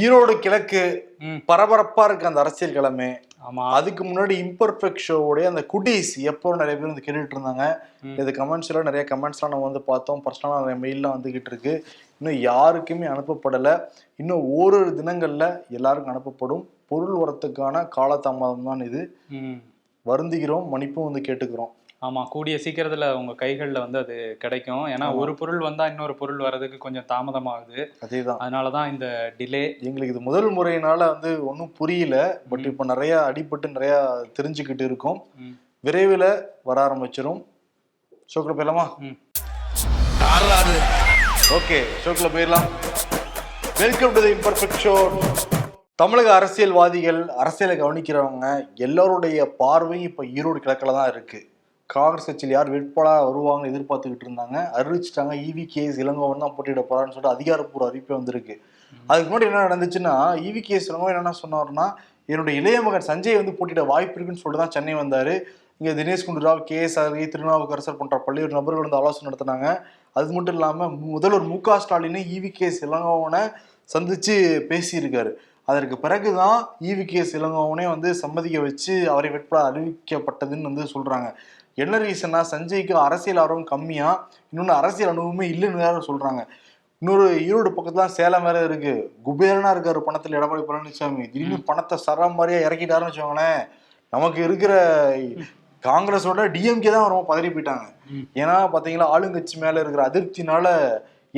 ஈரோடு கிழக்கு. பரபரப்பா இருக்கு அந்த அரசியல் கிழமை. ஆமா. அதுக்கு முன்னாடி இம்பர்ஃபெக்ட் ஷோவுடைய அந்த குட்டீஸ் எப்போ நிறைய பேர் வந்து கேட்டுட்டு இருந்தாங்க. இது கமெண்ட்ஸ்ல நிறைய கமெண்ட்ஸ்லாம் நம்ம வந்து பார்த்தோம். பர்சனலாக நிறைய மெயிலாம் வந்துகிட்டு இருக்கு. இன்னும் யாருக்குமே அனுப்பப்படலை. இன்னும் ஓரிரு தினங்கள்ல எல்லாருக்கும் அனுப்பப்படும். பொருள் வரத்துக்கான காலதாமதம் தான் இது வருந்துகிறோம் மன்னிப்பும் வந்து கேட்டுக்கிறோம். ஆமா கூடிய சீக்கிரத்துல உங்க கைகள்ல வந்து அது கிடைக்கும். ஏன்னா. ஒரு பொருள் வந்தா இன்னொரு பொருள் வர்றதுக்கு கொஞ்சம் தாமதமாகுது. அதேதான். அதனாலதான் இந்த டிலே எங்களுக்கு இது முதல் முறையினால வந்து ஒன்றும் புரியல. பட் இப்போ நிறைய அடிபட்டு நிறைய தெரிஞ்சுக்கிட்டு இருக்கோம். விரைவில் வர ஆரம்பிச்சிரும். ஷோக்கில் போயிடலாமா? ம். ஓகே ஷோக்கில் போயிடலாம். Welcome to the imperfect show தமிழக அரசியல்வாதிகள் அரசியலை கவனிக்கிறவங்க எல்லாருடைய பார்வையும் இப்போ ஈரோடு கிழக்கில் தான் இருக்கு. காங்கிரஸ் கட்சியில் யார் வேட்பாளராக வருவாங்கன்னு எதிர்பார்த்துக்கிட்டு இருந்தாங்க. அறிவிச்சிட்டாங்க. E E V K S Elangovan தான் போட்டியிட போறான்னு சொல்லிட்டு அதிகாரப்பூர்வ அறிவிப்பே வந்திருக்கு. அதுக்கு முன்னாடி என்ன நடந்துச்சுன்னா E இவி கேஎஸ் இளங்கோவன் என்ன சொன்னார்னா என்னுடைய இளைய மகன் சஞ்சய் வந்து போட்டியிட வாய்ப்பு இருக்குன்னு சொல்லிட்டு தான் சென்னை வந்தாரு. இங்க தினேஷ் குண்டு ராவ் கே எஸ் ஆர்வி திருநாவுக்கரசர் போன்ற பல்வேறு நபர்கள் வந்து ஆலோசனை நடத்தினாங்க. அது மட்டும் இல்லாம முதல்வர் மு க ஸ்டாலின் ஈவி கேஸ் இளங்கோவனை சந்திச்சு பேசியிருக்காரு. அதற்கு பிறகுதான் ஈவி கேஸ் இளங்கோவனே வந்து சம்மதிக்க வச்சு அவரை வேட்பாளர் அறிவிக்கப்பட்டதுன்னு வந்து சொல்றாங்க. என்ன ரீசன்னா சஞ்சய்க்கு அரசியல் ஆர்வம் கம்மியா இன்னொன்று அரசியல் அனுபவமே இல்லைன்னு வேற சொல்றாங்க. இன்னொரு ஈரோடு பக்கத்துல தான் சேலம் வேற இருக்கு. குபேரனா இருக்காரு பணத்துல எடப்பாடி பழனிசாமி திடீர்னு பணத்தை சர மாதிரியா இறக்கிட்டாருன்னு வச்சுக்கோங்களேன். நமக்கு இருக்கிற காங்கிரஸோட டிஎம்கே தான் ரொம்ப பதறி போயிட்டாங்க. ஏன்னா பாத்தீங்களா ஆளுங்கட்சி மேல இருக்கிற அதிருப்தினால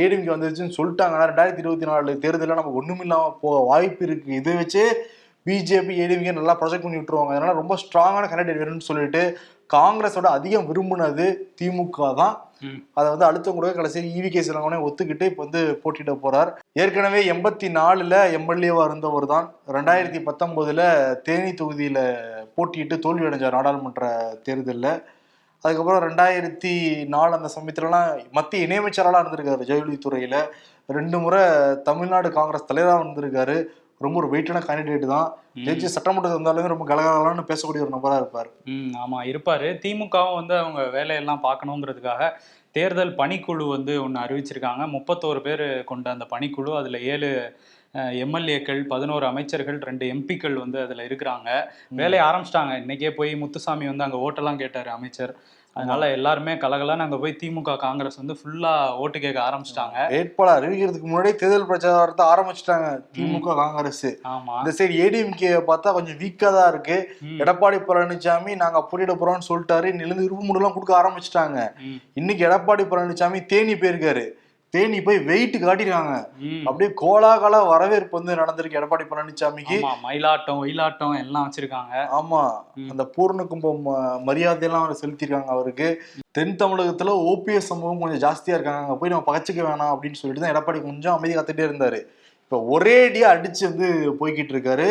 ஏடிஎம்கே வந்துருச்சுன்னு சொல்லிட்டாங்க ஆனா ரெண்டாயிரத்தி இருபத்தி நாலு தேர்தலில் நமக்கு ஒண்ணுமில்லாம போக வாய்ப்பு இருக்கு. இதை வச்சு பிஜேபி ஏடிஎம்கே நல்லா ப்ரொஜெக்ட் பண்ணி விட்டுருவாங்க. அதனால ரொம்ப ஸ்ட்ராங்கான கேண்டிடேட் வேணும்னு சொல்லிட்டு காங்கிரஸோட அதிகம் விரும்பினது திமுக தான். அதை வந்து அடுத்தவங்க கூட கடைசி ஈவி கே சிலங்கோனே ஒத்துக்கிட்டு இப்போ வந்து போட்டியிட போறார். ஏற்கனவே எண்பத்தி நாலுல எம்எல்ஏவா இருந்தவர் தான். ரெண்டாயிரத்தி பத்தொன்பதுல தேனி தொகுதியில போட்டியிட்டு தோல்வி அடைஞ்சார் நாடாளுமன்ற தேர்தலில். அதுக்கப்புறம் ரெண்டாயிரத்தி நாலு அந்த சமயத்துலலாம் மத்திய இணையமைச்சராலாம் இருந்திருக்காரு ஜெயலலிதுறையில ரெண்டு முறை தமிழ்நாடு காங்கிரஸ் தலைவராக இருந்திருக்காரு ரொம்ப ஒரு வெயிட்டான கேண்டிடேட் தான். ஜெயிச்சு சட்டமன்றத்தில் இருந்தாலுமே ரொம்ப கலகலன்னு பேசக்கூடிய ஒரு நபரா இருப்பார். ம் ஆமா இருப்பாரு. திமுகவும் வந்து அவங்க வேலையெல்லாம் பார்க்கணுங்கிறதுக்காக தேர்தல் பணிக்குழு வந்து ஒன்று அறிவிச்சிருக்காங்க. முப்பத்தோரு பேர் கொண்ட அந்த பணிக்குழு அதுல ஏழு எம்எல்ஏக்கள் பதினோரு அமைச்சர்கள் ரெண்டு எம்பிக்கள் வந்து அதுல இருக்கிறாங்க. வேலையை ஆரம்பிச்சிட்டாங்க. இன்னைக்கே போய் முத்துசாமி வந்து அங்க ஓட்டெல்லாம் கேட்டாரு அமைச்சர். அதனால எல்லாருமே கலகலன்னு அங்க போய் திமுக காங்கிரஸ் வந்து ஃபுல்லா ஓட்டு கேட்க ஆரம்பிச்சிட்டாங்க. வேட்பாளர் அறிவிக்கிறதுக்கு முன்னாடியே தேர்தல் பிரச்சாரத்தை ஆரம்பிச்சிட்டாங்க திமுக காங்கிரஸ். ஆமா. இந்த சைடு ஏடிஎம்கே பார்த்தா கொஞ்சம் வீக்கா தான் இருக்கு. எடப்பாடி பழனிசாமி நாங்க போட்டியிட போறோம்னு சொல்லிட்டாரு. நிலந்து இருப்பு முடியெல்லாம் கொடுக்க ஆரம்பிச்சிட்டாங்க. இன்னைக்கு எடப்பாடி பழனிசாமி தேனி போயிருக்காரு. தேனி போய் வெயிட் காட்டிருக்காங்க. அப்படியே கோலாகல வரவேற்பு வந்து நடந்திருக்கு எடப்பாடி பழனிசாமிக்கு மயிலாட்டம் ஒயிலாட்டம் எல்லாம் வச்சிருக்காங்க. ஆமா. அந்த பூர்ண கும்பம் மரியாதையெல்லாம் அவர் செலுத்திருக்காங்க அவருக்கு. தென் தமிழகத்துல ஓபிஎஸ் சமூகம் கொஞ்சம் ஜாஸ்தியா இருக்காங்க. அங்க போய் நம்ம பகச்சிக்க வேணாம் அப்படின்னு சொல்லிட்டு தான் எடப்பாடி கொஞ்சம் அமைதி காத்துட்டே இருந்தாரு. இப்ப ஒரேடியா அடிச்சு வந்து போய்கிட்டு இருக்காரு.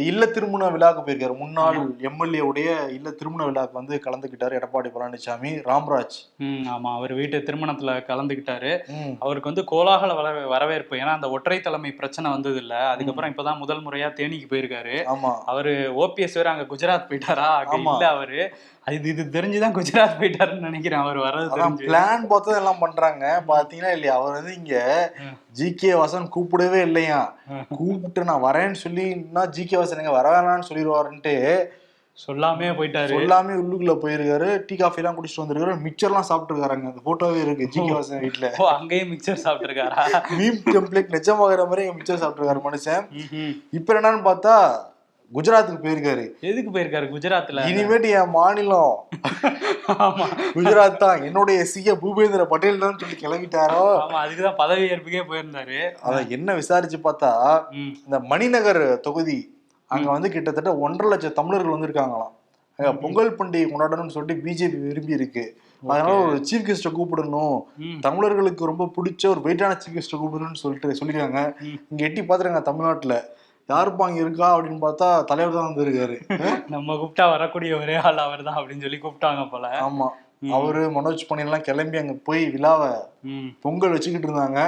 இல்ல திருமண விழாக்கு போயிருக்காரு. முன்னாள் எம்எல்ஏ உடைய இல்ல திருமண விழாக்கு வந்து கலந்துக்கிட்டாரு எடப்பாடி பழனிசாமி ராம்ராஜ். ஆமா. அவர் வீட்டு திருமணத்துல கலந்துக்கிட்டாரு. ம், அவருக்கு வந்து கோலாகல வர வரவேற்பு. ஏன்னா அந்த ஒற்றை தலைமை பிரச்சனை வந்தது இல்ல அதுக்கப்புறம் இப்பதான் முதல் முறையா தேனிக்கு போயிருக்காரு. ஆமா. அவரு ஓபிஎஸ் வேற அங்க குஜராத் போயிட்டாரா? அங்க. இல்ல அவரு. அது இது தெரிஞ்சுதான் குஜராத் போயிட்டாருன்னு நினைக்கிறேன். அவர் வர்றது பிளான் பார்த்து எல்லாம் பண்றாங்க. பாத்தீங்கன்னா இல்லையா? அவர் வந்து இங்க. ஜி கே வாசன் கூப்பிடவே இல்லையா. கூப்பிட்டு நான் வரேன்னு சொல்லினா ஜி கே வாசன் எங்க வர வேணாம்னு சொல்லிடுவாருன்ட்டு சொல்லாமே போயிட்டாரு. சொல்லாமே உள்ளுக்குள்ள போயிருக்காரு. டீ காஃபி எல்லாம் குடிச்சிட்டு வந்திருக்காரு. மிக்சர்லாம் சாப்பிட்டு இருக்காங்க அந்த போட்டோவே இருக்கு ஜி கே வாசன் வீட்டுல அங்கேயும் மிக்சர் சாப்பிட்டுருக்காரா? மீம் டெம்ப்ளேட் நிஜமாகிற மாதிரி மிக்சர் சாப்பிட்டு மனுஷன். ம்ஹும். இப்ப என்னன்னு பார்த்தா குஜராத்துக்கு போயிருக்காரு. எதுக்கு போயிருக்காரு குஜராத்ல? இனிமேட்டு என் மாநிலம். ஆமா. குஜராத் தான். என்னுடைய சிஎ பூபேந்திர பட்டேல் தான் சொல்லி கிளம்பிட்டாரோ? அதுக்குதான் பதவி ஏற்புக்கே போயிருந்தாரு. அத என்ன விசாரிச்சு பார்த்தா இந்த மணிநகர் தொகுதி அங்க வந்து கிட்டத்தட்ட ஒன்றரை லட்சம் தமிழர்கள் வந்திருக்காங்களாம். அங்க பொங்கல் பண்டிகை கொண்டாடணும்னு சொல்லிட்டு பிஜேபி விரும்பி இருக்கு. அதனால ஒரு சீஃப் கெஸ்ட கூப்பிடணும். தமிழர்களுக்கு ரொம்ப பிடிச்ச ஒரு வெயிட்டான சீஃப் கெஸ்ட கூப்பிடணும்னு சொல்லிட்டு சொல்லிருக்காங்க ம். இங்க எட்டி பாத்துருங்க தமிழ்நாட்டுல. யாருப்பா அங்க இருக்கா அப்படின்னு பார்த்தா தலைவர் தான் வந்திருக்காரு நம்ம கூப்பிட்டா வரக்கூடிய ஒரே ஆள் அவர் தான் அப்படின்னு சொல்லி கூப்பிட்டாங்க போல. ஆமா. அவரு மனோஜ் பணியெல்லாம் கிளம்பி அங்க போய் விழாவை பொங்கல் வச்சுக்கிட்டு இருந்தாங்க.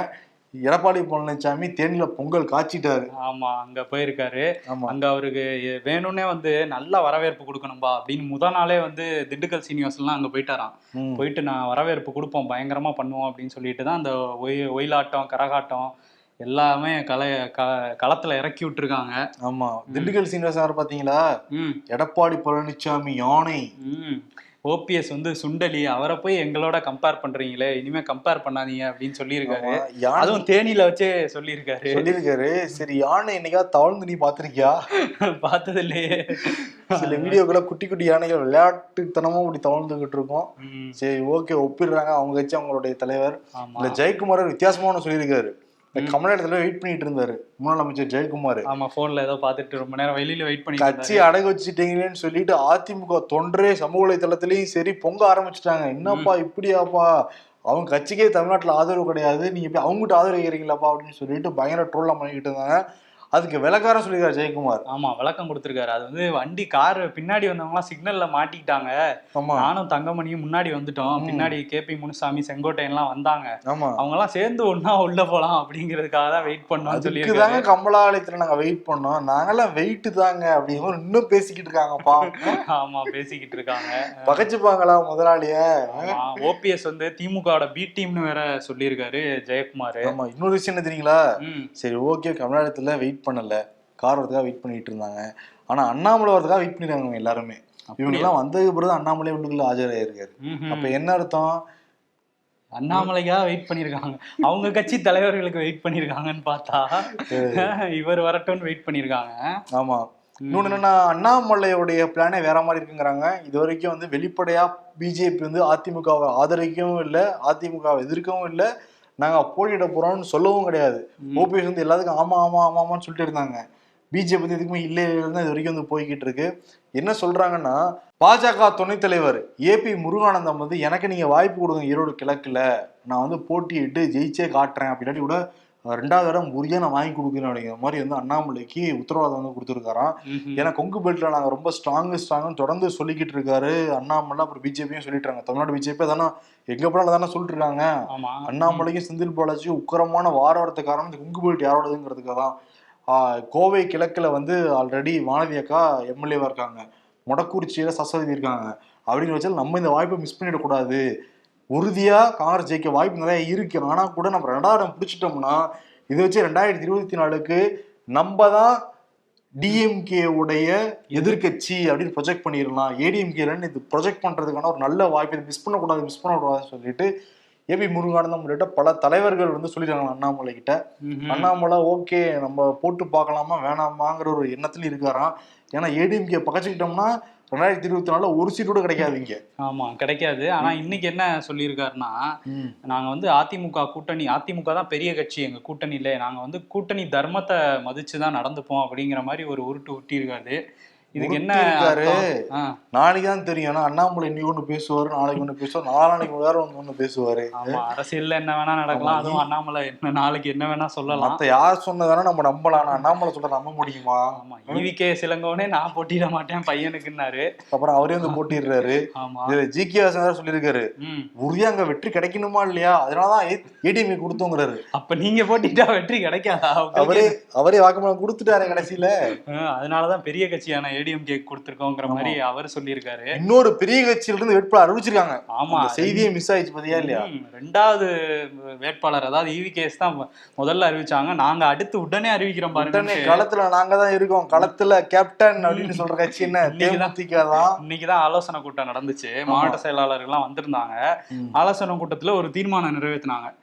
எடப்பாடி பழனிசாமி தேனியில பொங்கல் காய்ச்சிட்டாரு. ஆமா அங்க போயிருக்காரு. அங்க அவருக்கு வேணும்னே வந்து நல்ல வரவேற்பு கொடுக்கணும்பா அப்படின்னு முத நாளே வந்து திண்டுக்கல் சீனிவாசன்லாம் அங்க போயிட்டாராம். போயிட்டு நான் வரவேற்பு கொடுப்போம் பயங்கரமா பண்ணுவோம் அப்படின்னு சொல்லிட்டு தான் அந்த ஒய் ஒயிலாட்டம் கரகாட்டம் எல்லாமே கலை க- களத்துல இறக்கி விட்டுருக்காங்க. ஆமா. திண்டுக்கல் சீனிவாசன் பாத்தீங்களா? ம். எடப்பாடி பழனிசாமி யானை. ஓபிஎஸ் வந்து சுண்டலி அவரை போய் எங்களோட கம்பேர் பண்றீங்களே இனிமே கம்பேர் பண்ணாதீங்க அப்படின்னு சொல்லியிருக்காரு. அதுவும் தேனியில வச்சே சொல்லியிருக்காரு. சொல்லியிருக்காரு. சரி யானை என்னைக்காவது தவழ்ந்து நீ பாத்திருக்கியா? பார்த்தது இல்லையே சில வீடியோக்குள்ள குட்டி குட்டி யானைகள் விளையாட்டுத்தனமா இப்படி தவழ்ந்துகிட்டு இருக்கும். சரி ஓகே ஒப்பிடுறாங்க. அவங்க வச்சு அவங்களுடைய தலைவர். இந்த ஜெயக்குமார் வித்தியாசமான சொல்லியிருக்காரு. இந்த கமலாடத்துல வெயிட் பண்ணிட்டு இருந்தாரு. முன்னாள் அமைச்சர் ஜெயக்குமார் ஆமா போன்ல ஏதோ பார்த்துட்டு ரொம்ப நேரம் வெளியில வெயிட் பண்ணி கட்சி அடகு வச்சுட்டீங்களேன்னு சொல்லிட்டு அதிமுக தொண்டரே சமூக வலைதளத்திலயும் சரி பொங்க ஆரம்பிச்சிட்டாங்க. என்னப்பா இப்படியாப்பா? அவங்க கட்சிக்கே தமிழ்நாட்டுல ஆதரவு கிடையாது. நீங்க போய் அவங்ககிட்ட ஆதரவு கேறீங்களாப்பா அப்படின்னு சொல்லிட்டு பயங்கர ட்ரோல்லாம் பண்ணிக்கிட்டு இருந்தாங்க. அதுக்கு விளக்காரம் சொல்லியிருக்காரு ஜெயக்குமார். ஆமா விளக்கம் கொடுத்திருக்காரு. அது வந்து வண்டி கார் பின்னாடி வந்தவங்க எல்லாம் சிக்னல்ல மாட்டிக்கிட்டாங்க நானும் தங்கமணியும் முன்னாடி வந்துட்டோம். பின்னாடி கேபி முனுசாமி செங்கோட்டையன் எல்லாம் வந்தாங்க. அவங்க எல்லாம் சேர்ந்து ஒண்ணா உள்ள போலாம் அப்படிங்கிறதுக்காக தான் வெயிட் அதுக்கு சொல்லியிருக்காரு. தாங்க கமலாலயத்துல நாங்க வெயிட் பண்ணோம். நாங்கெல்லாம் வெயிட் தாங்க அப்படின்னு இன்னும் பேசிக்கிட்டு இருக்காங்கப்பா ஆமா பேசிக்கிட்டு இருக்காங்க. பகைச்சுப்பாங்களா முதலாளிய? ஓபிஎஸ் வந்து திமுகவோட பி டீம்னு வேற சொல்லியிருக்காரு ஜெயக்குமார். ஆமா இன்னொரு விஷயம் என்ன தெரியுங்களா? சரி ஓகே கமலாலயத்துல வெயிட் பண்ணல கார் வரதுக்காக வெயிட் பண்ணிட்டு இருந்தாங்க. ஆனா அண்ணாமலை வரதுக்காக வெயிட் பண்ணிருக்காங்க எல்லாருமே. இவங்க எல்லாம் வந்ததுக்கு பிறகு அண்ணாமலை உள்ளுக்குள்ள ஆஜராயிருக்காரு. அப்ப என்ன அர்த்தம்? அண்ணாமலைக்காக வெயிட் பண்ணிருக்காங்க. அவங்க கட்சி தலைவர்களுக்கு வெயிட் பண்ணிருக்காங்கன்னு பார்த்தா இவர் வரட்டும்னு வெயிட் பண்ணிருக்காங்க. ஆமா. இன்னொன்னு என்னன்னா அண்ணாமலையுடைய பிளானே வேற மாதிரி இருக்குங்கிறாங்க. இது வரைக்கும் வந்து வெளிப்படையா பிஜேபி வந்து அதிமுகவை ஆதரிக்கவும் இல்லை அதிமுகவை எதிர்க்கவும் இல்லை நாங்க போட்டியிட போறோம்னு சொல்லவும் கிடையாது. ஓபிஎஸ் வந்து எல்லாத்துக்கும் ஆமா ஆமா ஆமா ஆமான்னு சொல்லிட்டு இருந்தாங்க. பிஜேபி வந்து எதுக்குமே இல்லை இல்லைன்னு இது வரைக்கும் வந்து போய்கிட்டு இருக்கு. என்ன சொல்றாங்கன்னா பாஜக துணைத் தலைவர் ஏபி முருகானந்தம் வந்து எனக்கு நீங்க வாய்ப்பு கொடுங்க ஈரோடு கிழக்குல. நான் வந்து போட்டியிட்டு ஜெயிச்சே காட்டுறேன். அப்படின்னாடி கூட ரெண்டாவது இடம் உறுதியா நான் வாங்கி கொடுக்குறேன் அப்படிங்கிற மாதிரி வந்து அண்ணாமலைக்கு உத்தரவாதம் வந்து கொடுத்துருக்காராம். ஏன்னா கொங்கு பெல்ட்ல நாங்க ரொம்ப ஸ்ட்ராங் ஸ்ட்ராங்னு தொடர்ந்து சொல்லிக்கிட்டு இருக்காரு. அண்ணாமலை அப்புறம் பிஜேபியும் சொல்லிட்டு இருக்காங்க தமிழ்நாடு பிஜேபி அதானே எங்க போனாலும் தானே சொல்லிட்டு இருக்காங்க அண்ணாமலைக்கும் செந்தில் பாலாஜியும் உக்கரமான வார வரத்து காரணம் இந்த குங்கு பெல்ட் யாரோடதுங்கிறதுக்காக தான். கோவை கிழக்குல வந்து ஆல்ரெடி வானதி அக்கா எம்எல்ஏவா இருக்காங்க. மொடக்குறிச்சியில சசவதி இருக்காங்க. அப்படிங்கிற வச்சால் நம்ம இந்த வாய்ப்பை மிஸ் பண்ணிடக்கூடாது. உறுதியா காங்கிரஸ் ஜெயிக்க வாய்ப்பு நிறைய இருக்கு. ஆனா கூட நம்ம ரெண்டாவது இடம் பிடிச்சிட்டோம்னா இதை வச்சு ரெண்டாயிரத்தி இருபத்தி நாலுக்கு நம்ம தான் டிஎம்கே உடைய எதிர்க்கட்சி அப்படின்னு ப்ரொஜெக்ட் பண்ணிடலாம். ஏடிஎம்கேலன்னு இது ப்ரொஜெக்ட் பண்றதுக்கான ஒரு நல்ல வாய்ப்பு இதை மிஸ் பண்ணக்கூடாது மிஸ் பண்ணக்கூடாதுன்னு சொல்லிட்டு ஏபி முருகானந்தம் உள்ளிட்ட பல தலைவர்கள் வந்து சொல்லிடுறாங்க அண்ணாமலை கிட்ட. அண்ணாமலை ஓகே நம்ம போட்டு பார்க்கலாமா வேணாமாங்கிற ஒரு எண்ணத்துல இருக்காராம். ஏன்னா ஏடிஎம்கே பகச்சுக்கிட்டோம்னா ரெண்டாயிரத்தி இருபத்தி நாலுல ஒரு சீட் கூட கிடைக்காது இங்க. ஆமா கிடைக்காது. ஆனா இன்னைக்கு என்ன சொல்லியிருக்காருன்னா நாங்க வந்து அதிமுக கூட்டணி அதிமுக தான் பெரிய கட்சி எங்க கூட்டணியில. நாங்க வந்து கூட்டணி தர்மத்தை மதிச்சு தான் நடந்துப்போம் அப்படிங்கிற மாதிரி ஒரு உருட்டு உருட்டியிருக்காரு. இதுக்கு என்ன நாளைக்கு தான் தெரியும். ஏன்னா அண்ணாமலை இன்னைக்கு ஒண்ணு பேசுவாரு நாளைக்கு ஒண்ணு பேசுவார் நாளானைக்கு வேற ஒன்று ஒண்ணு பேசுவாரு. ஆமா அரசியல்ல என்ன வேணா நடக்கலாம். அதுவும் அண்ணாமலை என்ன நாளைக்கு என்ன வேணா சொல்லலாம். மத்த யார் சொன்னதானே நம்ம நம்பலாம். அண்ணாமலை சொல்ற நம்ப முடியுமா? ஆமா ஈவிகே சிலங்கோனே நான் போட்டியிட மாட்டேன் பையனுக்குன்னாரு. அப்புறம் அவரே வந்து போட்டிடுறாரு இதுல ஜி கே வாசன் சொல்லியிருக்காரு. ம். உறுதியா அங்க வெற்றி கிடைக்கணுமா இல்லையா? அதனாலதான் ஏடிஎம்கே கொடுத்தோங்கிறாரு. அப்ப நீங்க போட்டிட்டா வெற்றி கிடைக்காதா? அவரே அவரே வாக்குமூலம் கொடுத்துட்டாரு கடைசியில. அதனாலதான் பெரிய கட்சியான ஏடிஎம்கே கொடுத்திருக்கோங்கிற மாதிரி அவர் சொல்லியிருக்காரு. இன்னொரு பெரிய கட்சியில இருந்து வேட்பாளர் அறிவிச்சிருக்காங்க ஆமா. செய்தியே மிஸ் ஆயிடுச்சு பாத்தியா இல்லையா? ரெண்டாவது வேட்பாளர் அதாவது இவிகேஎஸ் தான் முதல்ல அறிவிச்சாங்க. நாங்க அடுத்து உடனே அறிவிக்கிறோம் பாருங்க. களத்துல நாங்க தான் இருக்கோம். களத்துல கேப்டன் அப்படின்னு சொல்ற கட்சி என்ன? இன்னைக்குதான். தேமுதிக தான். இன்னைக்குதான் ஆலோசனை கூட்டம் நடந்துச்சு. மாவட்ட செயலாளர்கள்லாம் வந்திருந்தாங்க. ஆலோசனை கூட்டத்துல ஒரு தீர்மானம் நிறைவேற்றினாங்க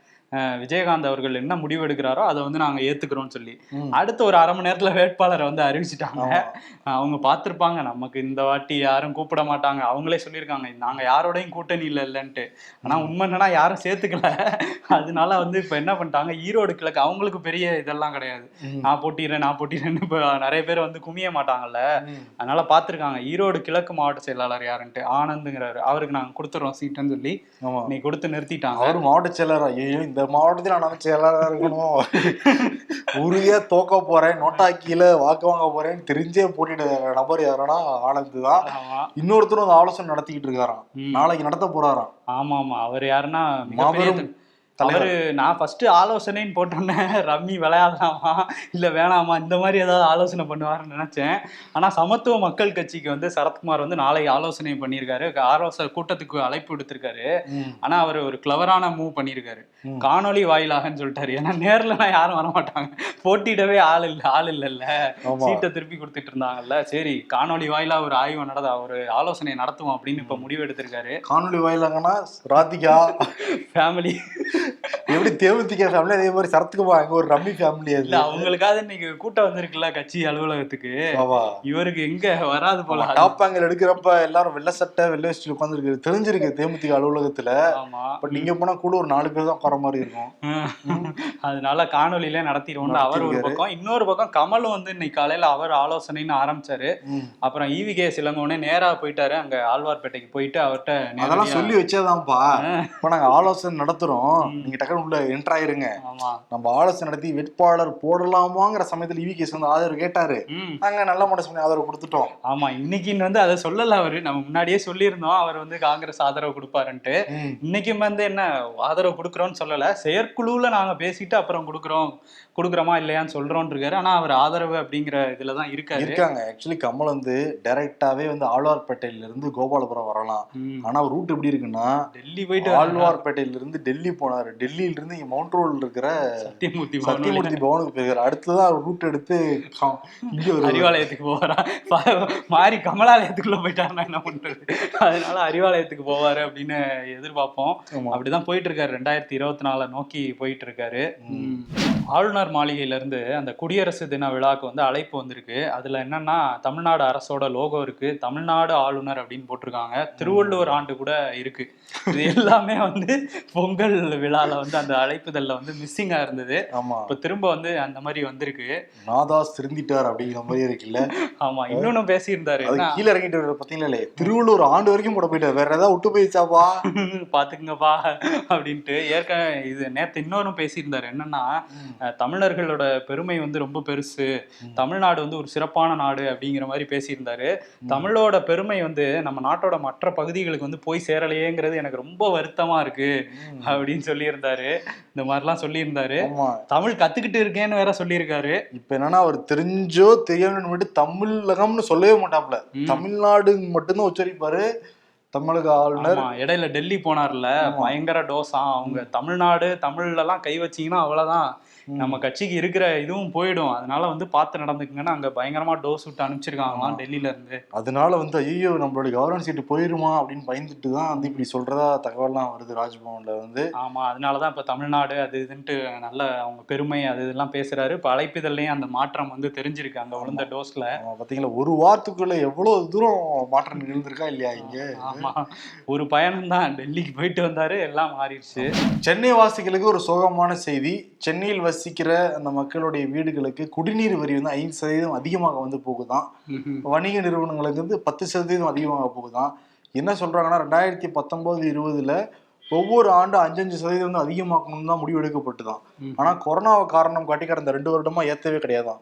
விஜயகாந்த் அவர்கள் என்ன முடிவு எடுக்கிறாரோ அதை வந்து நாங்க ஏத்துக்கிறோம்னு சொல்லி. அடுத்த ஒரு அரை மணி நேரத்துல வேட்பாளரை வந்து அறிவிச்சிட்டாங்க. அவங்க பார்த்திருப்பாங்க. நமக்கு இந்த வாட்டி யாரும் கூப்பிட மாட்டாங்க. அவங்களே சொல்லியிருக்காங்க நாங்க யாரோடையும் கூட்டணி இல்ல இல்லைன்ட்டு. ஆனா உண்மை என்னன்னா யாரும் சேர்த்துக்கல. அதனால வந்து இப்ப என்ன பண்ணிட்டாங்க ஈரோடு கிழக்கு அவங்களுக்கு பெரிய இதெல்லாம் கிடையாது. நான் போட்டிடுறேன் நான் போட்டிடுறேன்னு இப்ப நிறைய பேர் வந்து குமிய மாட்டாங்கல்ல. அதனால பார்த்திருக்காங்க ஈரோடு கிழக்கு மாவட்ட செயலாளர் யாருன்ட்டு? ஆனந்துங்கிறாரு. அவருக்கு நாங்க கொடுத்துறோம் சீட்டுன்னு சொல்லி. இன்னைக்கு கொடுத்து நிறுத்திட்டாங்க. அவர் மாவட்ட செயலர் ஐயோ இந்த மாவட்டத்துல நான் செயலரா இருக்கணும் உறுதியா தோக்க போறேன் நோட்டாக்கியில வாக்கு வாங்க போறேன்னு தெரிஞ்சே போட்டிட்டு நபர் யாருன்னா ஆனந்த் தான். இன்னொருத்தரும் அந்த ஆலோசனை நடத்திக்கிட்டு இருக்காராம். நாளைக்கு நடத்த போறாராம். ஆமா ஆமா. அவர் யாருன்னா மாபெரும் தலைவர். அவரு நான் ஃபர்ஸ்ட் ஆலோசனைன்னு போட்டோன்னே ரம்மி விளையாடலாமா? இல்ல வேணாமா? இந்த மாதிரி ஏதாவது ஆலோசனை பண்ணுவாருன்னு நினைச்சேன். ஆனா சமத்துவ மக்கள் கட்சிக்கு வந்து சரத்குமார் வந்து நாளைக்கு ஆலோசனை பண்ணியிருக்காரு. ஆலோசனை கூட்டத்துக்கு அழைப்பு விடுத்திருக்காரு. ஆனா அவர் ஒரு கிளவரான மூவ் பண்ணியிருக்காரு. ம். காணொளி வாயிலாகன்னு சொல்லிட்டாரு. ஏன்னா நேர்லலாம் யாரும் வர மாட்டாங்க. போட்டியிடவே ஆள் இல்ல ஆள் இல்லைல்ல. சீட்டை திருப்பி கொடுத்துட்டு இருந்தாங்கல்ல. சரி காணொளி வாயிலா ஒரு ஆய்வு நடந்த ஒரு ஆலோசனை நடத்துவோம் அப்படின்னு இப்ப முடிவு எடுத்திருக்காரு. காணொலி வாயிலாங்கன்னா ராதிகா ஃபேமிலி எப்படி தேமுதிக ஃபேமிலி அதே மாதிரி சரத்குமார் அங்க ஒரு ரம்மி ஃபேமிலி அது. இல்ல அவங்களுக்காவது இன்னைக்கு கூட்டம் வந்திருக்குல்ல கட்சி அலுவலகத்துக்கு? இவருக்கு எங்க வராது போல? டாப் ஆங்கல் எடுக்கிறப்ப எல்லாரும் வெள்ளை சட்டை வெள்ளை வச்சுட்டு உட்காந்துருக்கு தெரிஞ்சிருக்கு தேமுதிக அலுவலகத்துல. பட் நீங்க போனா கூட ஒரு நாலு பேர் தான் உட்கார மாதிரி இருக்கும். அதனால காணொலியில நடத்திடுவோம் அவர் ஒரு பக்கம். இன்னொரு பக்கம் கமலும் வந்து இன்னைக்கு காலையில அவர் ஆலோசனைன்னு ஆரம்பிச்சாரு. அப்புறம் ஈவி கே சிலங்கோனே நேரா போயிட்டாரு. அங்க ஆழ்வார்பேட்டைக்கு போயிட்டு அவர்கிட்ட அதெல்லாம் சொல்லி வச்சேதான்ப்பா. இப்ப நாங்க ஆலோசனை நடத்துறோம். நீங்க டக்குனு உள்ள என்டர் ஆயிருங்க. ஆமா. நம்ம ஆலோசனை நடத்தி வேட்பாளர் போடலாமாங்கிற சமயத்துல இவி கேஸ் வந்து ஆதரவு கேட்டாரு. நாங்க நல்ல மனசு ஆதரவு கொடுத்துட்டோம். ஆமா இன்னைக்குன்னு வந்து அதை சொல்லல அவரு. நம்ம முன்னாடியே சொல்லியிருந்தோம் அவர் வந்து காங்கிரஸ் ஆதரவு கொடுப்பாருன்ட்டு. ம். இன்னைக்கும் வந்து என்ன ஆதரவு கொடுக்குறோம்னு சொல்லல. செயற்குழுவுல நாங்க பேசிட்டு அப்புறம் கொடுக்குறோம். கொடுக்குறோமா இல்லையான்னு சொல்றோம்னு இருக்காரு ஆனா அவர் ஆதரவு அப்படிங்கிற இதுலதான் இருக்காரு. இருக்காங்க. ஆக்சுவலி கமல் வந்து டைரக்டாவே வந்து ஆழ்வார்பேட்டையில இருந்து கோபாலபுரம் வரலாம். ம். ஆனா ரூட் எப்படி இருக்குன்னா டெல்லி போயிட்டு வராரு. ஆழ்வார்பேட்டையில இருந்து டெல்லி போனாரு. டெல்லியில இருந்து இங்க மவுண்ட் ரோட்ல இருக்கிற சத்தியமூர்த்தி சத்தியமூர்த்தி பவனுக்கு போயிருக்காரு. அடுத்ததான் அவர் ரூட் எடுத்து இங்க ஒரு அறிவாலயத்துக்கு போவாரா? ப- மாறி கமலாலயத்துக்குள்ள போயிட்டாருன்னா என்ன பண்றது? அதனால அறிவாலயத்துக்கு போவாரு அப்படின்னு எதிர்பார்ப்போம். அப்படிதான் போயிட்டு இருக்காரு. ரெண்டாயிரத்தி இருபத்தி நாலை நோக்கி போயிட்டு இருக்காரு. ம். ஆளுநர் மாளிகையில இருந்து அந்த குடியரசு தின விழாக்கு வந்து அழைப்பு வந்திருக்கு. அதுல என்னன்னா தமிழ்நாடு அரசோட லோகோ இருக்கு. தமிழ்நாடு ஆளுநர் அப்படின்னு போட்டிருக்காங்க. திருவள்ளுவர் ஆண்டு கூட இருக்கு. இது எல்லாமே வந்து பொங்கல் விழால வந்து அந்த அழைப்புதல்ல வந்து மிஸ்ஸிங்கா இருந்தது. ஆமா. இப்ப திரும்ப வந்து அந்த மாதிரி வந்திருக்கு. நாதாஸ் திருந்திட்டார் அப்படிங்கிற மாதிரி இருக்குல்ல. ஆமா இன்னொன்னு பேசியிருந்தாரு. கீழே இறங்கிட்டு வர்ற பாத்தீங்களா இல்லையா திருவள்ளூர் ஆண்டு வரைக்கும் கூட போயிட்டாரு. வேற ஏதாவது விட்டு போயிடுச்சாப்பா? பாத்துக்குங்கப்பா அப்படின்ட்டு. ஏற்கனவே இது நேத்து இன்னொன்னு பேசியிருந்தாரு. என்னன்னா அஹ், தமிழர்களோட பெருமை வந்து ரொம்ப பெருசு. தமிழ்நாடு வந்து ஒரு சிறப்பான நாடு அப்படிங்கிற மாதிரி பேசியிருந்தாரு. தமிழோட பெருமை வந்து நம்ம நாட்டோட மற்ற பகுதிகளுக்கு வந்து போய் சேரலையேங்கிறது எனக்கு ரொம்ப வருத்தமா இருக்கு அப்படின்னு சொல்லியிருந்தாரு. இந்த மாதிரிலாம் சொல்லியிருந்தாரு. தமிழ் கத்துக்கிட்டு இருக்கேன்னு வேற சொல்லியிருக்காரு. இப்ப என்னன்னா அவர் தெரிஞ்சோ தெரியாமனு மட்டும் தமிழகம்னு சொல்லவே மாட்டாப்ல. தமிழ்நாடு மட்டும்தான் உச்சரிப்பாரு தமிழக ஆளுநர். இடையில டெல்லி போனார்ல. பயங்கர டோஸா அவங்க தமிழ்நாடு தமிழ்ல எல்லாம் கை வச்சீங்கன்னா அவ்வளவுதான். நம்ம கட்சிக்கு இருக்கிற இதுவும் போயிடும். அதனால வந்து பார்த்து நடந்துக்குங்கன்னு அங்க பயங்கரமா டோஸ் விட்டு அனுப்பிச்சிருக்காங்களாம் டெல்லியில இருந்து. அதனால வந்து ஐயோ நம்மளுடைய கவர்னன்ஸ் சீட்டு போயிருமா அப்படின்னு பயந்துட்டு தான் வந்து இப்படி சொல்றதா தகவல்லாம் வருது ராஜ்பவன்ல வந்து. ஆமா அதனாலதான் இப்ப தமிழ்நாடு அது இதுன்ட்டு நல்ல அவங்க பெருமை அது இதெல்லாம் பேசுறாரு. இப்ப அழைப்பிதழ்லயும் அந்த மாற்றம் வந்து தெரிஞ்சிருக்கு அங்க விழுந்த டோஸ்ல. பாத்தீங்களா ஒரு வாரத்துக்குள்ள எவ்வளவு தூரம் மாற்றம் நிகழ்ந்திருக்கா இல்லையா இங்க? ஆமா. ஒரு பயணம் தான் டெல்லிக்கு போயிட்டு வந்தாரு எல்லாம் மாறிடுச்சு. சென்னை வாசிகளுக்கு ஒரு சோகமான செய்தி. சென்னையில் வசிக்கிற அந்த மக்களுடைய வீடுகளுக்கு குடிநீர் வரி வந்து ஐந்து சதவீதம் அதிகமாக வந்து போகுதான். வணிக நிறுவனங்களுக்கு வந்து பத்து சதவீதம் அதிகமாக போகுதான் என்ன சொல்றாங்கன்னா ரெண்டாயிரத்தி பத்தொன்பது இருபதுல ஒவ்வொரு ஆண்டு அஞ்சஞ்சு சதவீதம் வந்து அதிகமாக்கணும் தான் முடிவு எடுக்கப்பட்டுதான். ஆனா கொரோனாவை காரணம் காட்டி கடந்த ரெண்டு வருடமா ஏத்தவே கிடையாதான்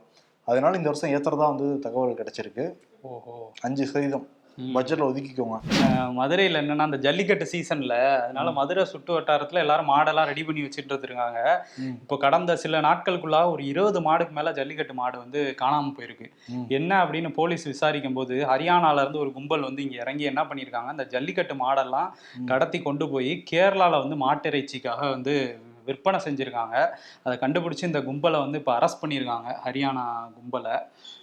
அதனால இந்த வருஷம் ஏத்துறதா வந்து தகவல் கிடைச்சிருக்கு ஓஹோ அஞ்சு சதவீதம். பட்ஜெட்ல ஒதுக்கிக்கோங்க. மதுரையில என்னன்னா அந்த ஜல்லிக்கட்டு சீசன்ல அதனால மதுரை சுட்டு வட்டாரத்துல எல்லாரும் மாடெல்லாம் ரெடி பண்ணி வச்சுட்டு இருக்காங்க. இப்போ கடந்த சில நாட்களுக்குள்ளாக ஒரு இருபது மாடுக்கு மேல ஜல்லிக்கட்டு மாடு வந்து காணாம போயிருக்கு. என்ன அப்படின்னு போலீஸ் விசாரிக்கும் போது ஹரியானால இருந்து ஒரு கும்பல் வந்து இங்க இறங்கி என்ன பண்ணிருக்காங்க அந்த ஜல்லிக்கட்டு மாடெல்லாம் கடத்தி கொண்டு போய் கேரளால வந்து மாட்டிறைச்சிக்காக வந்து விற்பனை செஞ்சிருக்காங்க. அதை கண்டுபிடிச்சு இந்த கும்பலை வந்து இப்போ அரெஸ்ட் பண்ணியிருக்காங்க ஹரியானா கும்பலை.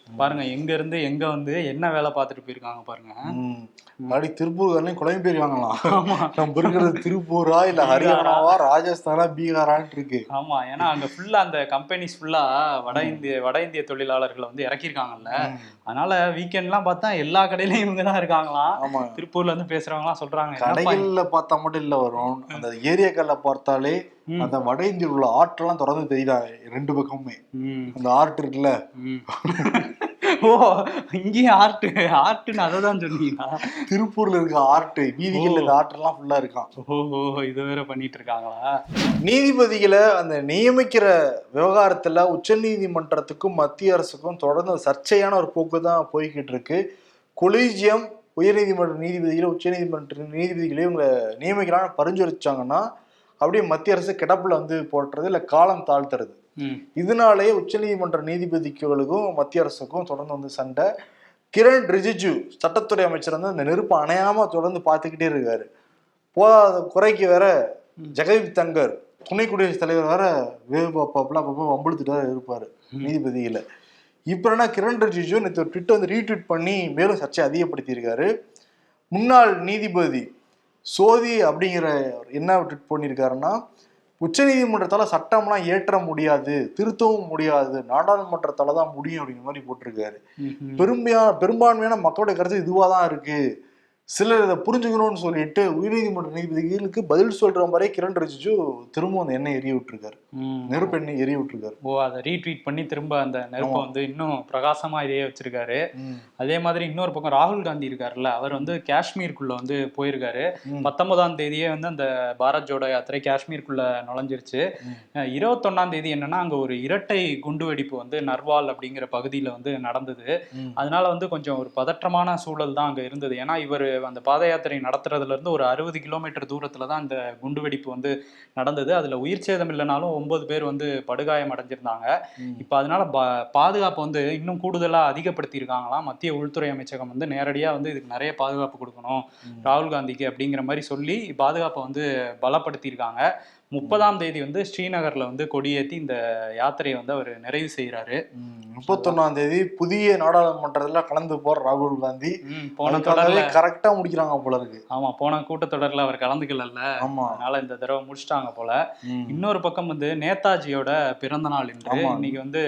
பாருங்க எங்க இருந்து எங்க வந்து என்ன வேலை பார்த்துட்டு போயிருக்காங்க பாருங்க. ம். மறுபடியும் திருப்பூர்காரனையும் குழம்பு போயிருவாங்களாம் ஆமா. நம்ம இருக்கிறது திருப்பூரா இல்ல ஹரியானாவா ராஜஸ்தானா பீகாரான்ட்டு இருக்கு. ஆமா ஏன்னா அங்க ஃபுல்லா அந்த கம்பெனிஸ் ஃபுல்லா வட இந்திய வட இந்திய தொழிலாளர்களை வந்து இறக்கியிருக்காங்கல்ல. அதனால வீக்கெண்ட்லாம் பார்த்தா எல்லா கடையிலயும் இவங்க தான் இருக்காங்களாம். ஆமா. திருப்பூர்ல இருந்து பேசுறவங்களாம் சொல்றாங்க கடைகள்ல பார்த்தா மட்டும் இல்ல வரும் அந்த ஏரியாக்கள்ல பார்த்தாலே. அந்த வட இந்தியில் உள்ள ஆற்றெல்லாம் தொடர்ந்து தெரியுதா? ரெண்டு பக்கமுமே. அந்த ஆர்ட் இருக்குல்ல. ஓ இங்கேயும் ஆர்ட் ஆர்ட்னு அதை தான் சொன்னீங்களா? திருப்பூர்ல இருக்க ஆர்ட் வீதிகள்ல இந்த ஆர்ட்லாம் ஃபுல்லா இருக்கான் ஓஹோ இது வேற பண்ணிட்டு இருக்காங்களா நீதிபதிகளை அந்த நியமிக்கிற விவகாரத்துல உச்சநீதிமன்றத்துக்கும் மத்திய அரசுக்கும் தொடர்ந்து சர்ச்சையான ஒரு போக்கு தான் போய்கிட்டு இருக்கு. கொலீஜியம் உயர்நீதிமன்ற நீதிபதிகளை உச்சநீதிமன்ற நீதிபதிகளை இவங்களை நியமிக்கலாம்னு பரிந்துரைச்சாங்கன்னா அப்படியே மத்திய அரசு கிடப்புல வந்து போட்டுறது இல்ல காலம் தாழ்த்துறது. இதனாலேயே உச்சநீதிமன்ற நீதிபதிகளுக்கும் மத்திய அரசுக்கும் தொடர்ந்து வந்து சண்டை. கிரண் ரிஜிஜு சட்டத்துறை அமைச்சர் வந்து அந்த நெருப்பு அணையாம தொடர்ந்து பார்த்துக்கிட்டே இருக்காரு. போதாத குறைக்கு வேற ஜெகதீப் தங்கர் துணை குடியரசுத் தலைவர் வேற வேவு பாப்பாப்புல அப்பப்போ வம்பிழுத்துட்டு இருப்பாரு நீதிபதியில. இப்ப என்ன கிரண் ரிஜிஜு நேற்று ஒரு ட்விட்டர் வந்து ரீட்வீட் பண்ணி மேலும் சர்ச்சை அதிகப்படுத்தியிருக்காரு. முன்னாள் நீதிபதி சோதி அப்படிங்கிற என்ன ட்வீட் பண்ணியிருக்காருன்னா உச்சநீதிமன்றத்தால சட்டம்லாம் ஏற்ற முடியாது திருத்தவும் முடியாது நாடாளுமன்றத்தால தான் முடியும் அப்படிங்கிற மாதிரி போட்டிருக்காரு. பெருமையா பெரும்பான்மையான மக்களுடைய கருத்து இதுவாக தான் இருக்கு சிலர் இதை புரிஞ்சுக்கணும்னு சொல்லிட்டு உயர்நீதிமன்ற நீதிபதிகளுக்கு பதில் சொல்ற மாதிரி கிரண் ரிஜிஜு திரும்ப அந்த எண்ணெய் எரிய விட்டுருக்காரு. நெருப்பு எண்ணெய் எரிய விட்டுருக்காரு ஓ அதை ரீட்வீட் பண்ணி திரும்ப அந்த நெருப்பை. வந்து இன்னும் பிரகாசமா இதே வச்சிருக்காரு. அதே மாதிரி இன்னொரு பக்கம் ராகுல் காந்தி இருக்காருல்ல அவர் வந்து காஷ்மீருக்குள்ள வந்து போயிருக்காரு. பத்தொன்பதாம் தேதியே வந்து அந்த பாரத் ஜோடோ யாத்திரை காஷ்மீருக்குள்ள நுழைஞ்சிருச்சு இருபத்தொன்னாம் தேதி என்னன்னா அங்க ஒரு இரட்டை குண்டுவெடிப்பு வந்து நர்வால் அப்படிங்கிற பகுதியில வந்து நடந்தது. அதனால வந்து கொஞ்சம் ஒரு பதற்றமான சூழல் தான் அங்க இருந்தது ஏன்னா இவர் அந்த பாத யாத்திரை நடத்துறதுல இருந்து ஒரு அறுபது கிலோமீட்டர் தூரத்துல தான் இந்த குண்டுவெடிப்பு வந்து நடந்தது. அதுல உயிர் சேதம் இல்லைனாலும் ஒன்பது பேர் வந்து படுகாயம் அடைஞ்சிருந்தாங்க. இப்போ அதனால பாதுகாப்பு வந்து இன்னும் கூடுதலா அதிகப்படுத்தி இருக்காங்களாம் மத்திய உள்துறை அமைச்சகம் வந்து நேரடியா வந்து இதுக்கு நிறைய பாதுகாப்பு கொடுக்கணும். ராகுல் காந்திக்கு அப்படிங்கிற மாதிரி சொல்லி பாதுகாப்பை வந்து பலப்படுத்தியிருக்காங்க. முப்பதாம் தேதி வந்து ஸ்ரீநகர்ல வந்து கொடியேற்றி இந்த யாத்திரையை வந்து அவர் நிறைவு செய்கிறாரு. முப்பத்தொன்னாம் தேதி புதிய நாடாளுமன்றத்துல கலந்து போற ராகுல் காந்தி போன தொடர்ல கரெக்டா முடிக்கிறாங்க போல இருக்கு ஆமா போன கூட்டத்தொடர்ல அவர் கலந்துக்கல ஆமா அதனால இந்த தடவை முடிச்சிட்டாங்க போல. இன்னொரு பக்கம் வந்து நேதாஜியோட பிறந்த நாள் இன்று. இன்னைக்கு வந்து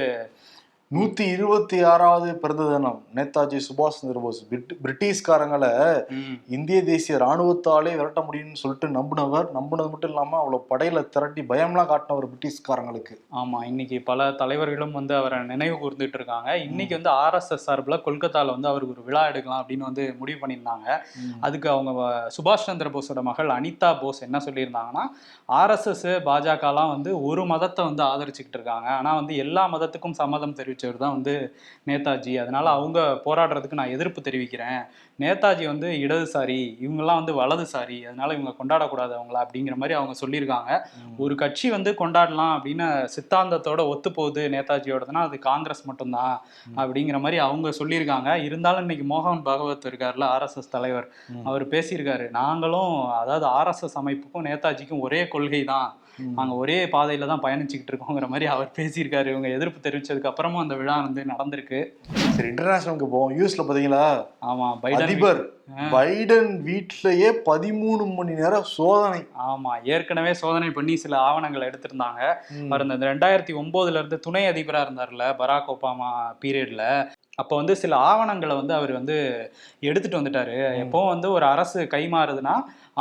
நூத்தி இருபத்தி ஆறாவது பிறந்த தினம். நேதாஜி சுபாஷ் சந்திர போஸ் பிரிட்- பிரிட்டிஷ்காரங்களை இந்திய தேசிய ராணுவத்தாலே விரட்ட முடியும்னு சொல்லிட்டு நம்பினவர். நம்பினது மட்டும் இல்லாம அவ்வளவு படையில திரட்டி பயம்லாம் காட்டினவர் பிரிட்டிஷ்காரங்களுக்கு. ஆமா இன்னைக்கு பல தலைவர்களும் வந்து அவரை நினைவு கூர்ந்துட்டு இருக்காங்க. இன்னைக்கு வந்து ஆர்எஸ்எஸ் சார்பில் கொல்கத்தால வந்து அவருக்கு ஒரு விழா எடுக்கலாம் அப்படின்னு வந்து முடிவு பண்ணியிருந்தாங்க. அதுக்கு அவங்க சுபாஷ் சந்திர போஸோட மகள் அனிதா போஸ் என்ன சொல்லியிருந்தாங்கன்னா ஆர்எஸ்எஸ் பாஜகலாம் வந்து ஒரு மதத்தை வந்து ஆதரிச்சுக்கிட்டு இருக்காங்க. ஆனால் வந்து எல்லா மதத்துக்கும் சம்மதம் தெரிவிச்சவர் தான் வந்து நேதாஜி. அதனால அவங்க போராடுறதுக்கு நான் எதிர்ப்பு தெரிவிக்கிறேன். நேதாஜி வந்து இடதுசாரி இவங்கெல்லாம் வந்து வலதுசாரி. அதனால இவங்க கொண்டாடக்கூடாது அவங்கள அப்படிங்கிற மாதிரி அவங்க சொல்லியிருக்காங்க. ஒரு கட்சி வந்து கொண்டாடலாம் அப்படின்னு சித்தாந்தத்தோட ஒத்து போகுது நேதாஜியோடதுன்னா அது காங்கிரஸ் மட்டும்தான் அப்படிங்கிற மாதிரி அவங்க சொல்லியிருக்காங்க. இருந்தாலும் இன்னைக்கு மோகன் பகவத் இருக்கார்ல ஆர்எஸ்எஸ் தலைவர். அவர் பேசியிருக்காரு. நாங்களும் அதாவது ஆர்எஸ்எஸ் அமைப்புக்கும் நேதாஜிக்கும் ஒரே கொள்கை தான் ம். நாங்க ஒரே பாதையில தான் பயணிச்சுக்கிட்டு இருக்கோங்கிற மாதிரி அவர் பேசியிருக்காரு. இவங்க எதிர்ப்பு தெரிவிச்சதுக்கு அப்புறமும் அந்த விழா வந்து நடந்திருக்கு. சரி இன்டர்நேஷனலுக்கு போவோம். யூஎஸ்ல பாத்தீங்களா? ஆமா பைடன் அதிபர். பைடன் வீட்லயே பதிமூணு மணி நேரம் சோதனை. ஆமா ஏற்கனவே சோதனை பண்ணி சில ஆவணங்களை எடுத்திருந்தாங்க. அவர் இந்த ரெண்டாயிரத்தி ஒன்பதுல இருந்து துணை அதிபரா இருந்தார்ல பராக் ஒபாமா பீரியட்ல. அப்போ வந்து சில ஆவணங்களை வந்து அவர் வந்து எடுத்துட்டு வந்துட்டாரு. எப்பவும் வந்து ஒரு அரசு கைமாறுதுன்னா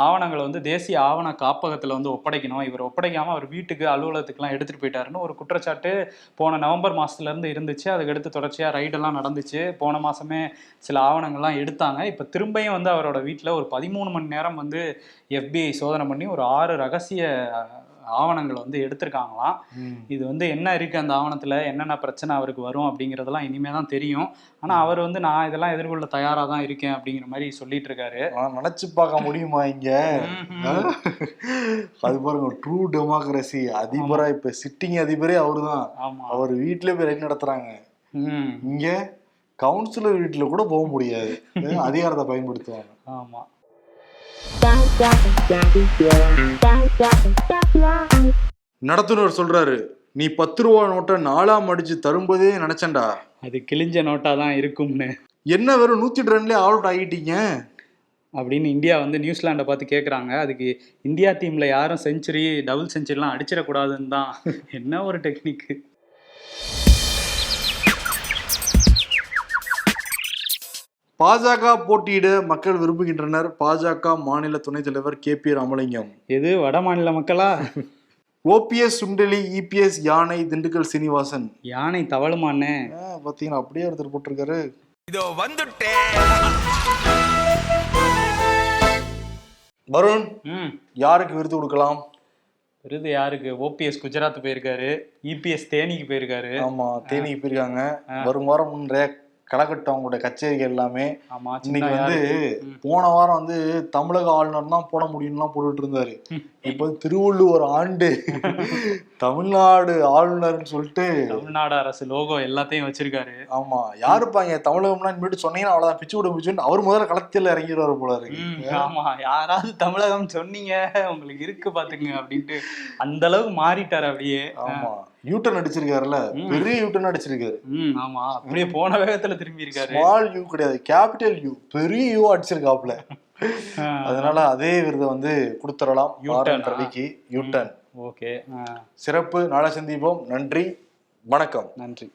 ஆவணங்களை வந்து தேசிய ஆவண காப்பகத்துல வந்து ஒப்படைக்கணும். இவர் ஒப்படைக்காம அவர் வீட்டுக்கு அலுவலகத்துக்குலாம் எடுத்துட்டு போயிட்டாருன்னு ஒரு குற்றச்சாட்டு போன நவம்பர் மாசத்துல இருந்து இருந்துச்சு. அதுக்கடுத்து தொடர்ச்சியா ரைடெல்லாம் நடந்துச்சு. போன மாசமே சில ஆவணங்கள்லாம் எடுத்தாங்க. இப்போ திரும்பியும் வந்து அவரோட வீட்டில் ஒரு பதிமூணு மணி நேரம் வந்து எஃபிஐ சோதனை பண்ணி ஒரு ஆறு ரகசிய ஆவணங்களை வந்து எடுத்திருக்காங்களாம். இது வந்து என்ன இருக்கு அந்த ஆவணத்துல? என்னென்ன பிரச்சனை அவருக்கு வரும் அப்படிங்கறதெல்லாம் இனிமே தான் தெரியும். ஆனா அவர் வந்து நான் இதெல்லாம் எதிர்கொள்ள தயாரா தான் இருக்கேன் அப்படிங்கிற மாதிரி சொல்லிட்டு இருக்காரு நினைச்சு பார்க்க முடியுமா இங்க. அது பாருங்க ட்ரூ டெமோக்ரஸி அதிபரா இப்ப சிட்டிங் அதிபரே அவருதான். ஆமா. அவர் வீட்லயே போய் ரைட் நடத்துறாங்க. இங்க கவுன்சிலர் வீட்டுல கூட போக முடியாது. அதிகாரத்தை பயன்படுத்துவாங்க. ஆமா. நடத்துனர் சொல்றாரு நீ பத்து ரூபா நோட்டை நாலாம் அடிச்சு தரும்போதே நினைச்சேன்டா. அது கிழிஞ்ச நோட்டா தான் இருக்கும்னு. என்ன வெறும் நூத்தி ரன்லயே அவுட் ஆகிட்டீங்க? அப்படின்னு இந்தியா வந்து நியூசிலாண்டை பார்த்து கேட்குறாங்க அதுக்கு இந்தியா டீம்ல யாரும் செஞ்சுரி டபுள் செஞ்சுரிலாம் அடிச்சிடக்கூடாதுன்னு தான். என்ன ஒரு டெக்னிக்கு பாஜக போட்டியிட மக்கள் விரும்புகின்றனர். பாஜக மாநில துணைத் தலைவர் கே பி ராமலிங்கம். எது வட மாநில மக்களா? ஓபிஎஸ் சுண்டலி இபிஎஸ் யானை திண்டுக்கல் சீனிவாசன். யானை தவழுமானே ஆ, பாத்தீங்களா? அப்படியே ஒருத்தர் போட்டிருக்காரு. இதோ வந்துட்டேன் வருண் ம். யாருக்கு விருது கொடுக்கலாம்? விருது யாருக்கு? ஓபிஎஸ் குஜராத் போயிருக்காரு. இபிஎஸ் தேனிக்கு போயிருக்காரு. ஆமா தேனிக்கு போயிருக்காங்க. வரும் வாரம் நிறைய களைகட்டும் அவங்களுடைய கச்சேரிகள் எல்லாமே இன்னைக்கு வந்து. போன வாரம் வந்து தமிழக ஆளுநர் தான் போட முடியும்லாம் போட்டுட்டு இருந்தாரு. இப்போ திருவள்ளுவர் ஆண்டு தமிழ்நாடு ஆளுநர்னு சொல்லிட்டு தமிழ்நாடு அரசு லோகோ எல்லாத்தையும் வச்சிருக்காரு. ஆமா யாருப்பாங்க தமிழகம்லாம் இனிமேட்டு சொன்னீங்கன்னா அவ்வளவுதான். பிச்சு விட பிச்சுன்னு அவர் முதல்ல களத்தில் இறங்கிடுவாரு போல இருக்கு. ஆமா. யாராவது தமிழகம் சொன்னீங்க உங்களுக்கு இருக்கு பாத்துங்க அப்படின்ட்டு அந்த அளவுக்கு மாறிட்டாரு அப்படியே. ஆமா. யூட்டன் அடிச்சிருக்காருல்ல. பெரிய யூட்டன் அடிச்சிருக்காரு. ஆமா. அப்படியே போன வேகத்துல திரும்பி இருக்காரு ஸ்மால் யூ கிடையாது. கேபிட்டல் யூ பெரிய யூ அடிச்சிருக்காப்ல அதனால அதே விருதை வந்து கொடுத்துடலாம். ஆ? ரவிக்கு யூட்டன் ஓகே சிறப்பு. நாளை சந்திப்போம். நன்றி. வணக்கம். நன்றி.